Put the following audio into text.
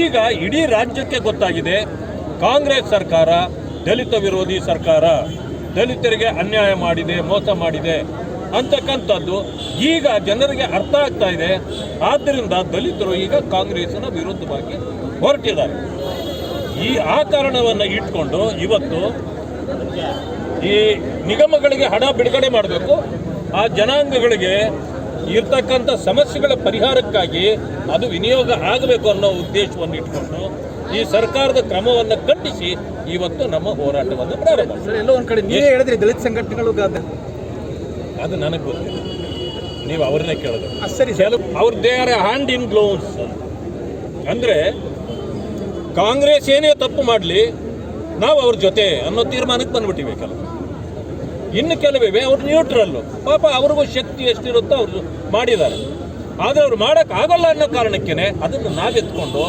ಈಗ ಇಡೀ ರಾಜ್ಯಕ್ಕೆ ಗೊತ್ತಾಗಿದೆ, ಕಾಂಗ್ರೆಸ್ ಸರ್ಕಾರ, ದಲಿತ ವಿರೋಧಿ ಸರ್ಕಾರ ದಲಿತರಿಗೆ ಅನ್ಯಾಯ ಮಾಡಿದೆ, ಮೋಸ ಮಾಡಿದೆ ಅಂತಕ್ಕಂಥದ್ದು ಈಗ ಜನರಿಗೆ ಅರ್ಥ ಆಗ್ತಾ ಇದೆ. ಆದ್ದರಿಂದ ದಲಿತರು ಈಗ ಕಾಂಗ್ರೆಸ್ನ ವಿರುದ್ಧವಾಗಿ ಹೊರಟಿದ್ದಾರೆ. ಈ ಆ ಕಾರಣವನ್ನು ಇಟ್ಕೊಂಡು ಇವತ್ತು ಈ ನಿಗಮಗಳಿಗೆ ಹಣ ಬಿಡುಗಡೆ ಮಾಡಬೇಕು. ಆ ಜನಾಂಗಗಳಿಗೆ ಇರ್ತಕ್ಕಂಥ ಸಮಸ್ಯೆಗಳ ಪರಿಹಾರಕ್ಕಾಗಿ ಅದು ವಿನಿಯೋಗ ಆಗಬೇಕು ಅನ್ನೋ ಉದ್ದೇಶವನ್ನು ಇಟ್ಕೊಂಡು ಈ ಸರ್ಕಾರದ ಕ್ರಮವನ್ನು ಖಂಡಿಸಿ ಇವತ್ತು ನಮ್ಮ ಹೋರಾಟವನ್ನು ಪ್ರಾರಂಭ ಸರ್ ಎಲ್ಲೋ ಒಂದು ಕಡೆ ನೀವೇ ಹೇಳಿದ್ರಿ ದಲಿತ ಸಂಘಟನೆಗಳು ಅದು ನನಗೆ ಗೊತ್ತಿಲ್ಲ. ನೀವು ಅವ್ರನ್ನೇ ಕೇಳೋದು. ಸರ್ ಕೆಲವು ಅವ್ರ they are hand in gloves ಅಂದರೆ ಕಾಂಗ್ರೆಸ್ ಏನೇ ತಪ್ಪು ಮಾಡಲಿ ನಾವು ಅವ್ರ ಜೊತೆ ಅನ್ನೋ ತೀರ್ಮಾನಕ್ಕೆ ಬಂದ್ಬಿಟ್ಟಿವೆ ಕೆಲವು. ಇನ್ನು ಕೆಲವಿವೆ ಅವ್ರು ನ್ಯೂಟ್ರಲ್ಲು ಪಾಪ ಅವ್ರಿಗೂ ಶಕ್ತಿ ಎಷ್ಟಿರುತ್ತೋ ಅವರು ಮಾಡಿದ್ದಾರೆ. ಆದರೆ ಅವ್ರು ಮಾಡೋಕ್ಕಾಗಲ್ಲ ಅನ್ನೋ ಕಾರಣಕ್ಕೇ ಅದನ್ನು ನಾವೆತ್ಕೊಂಡು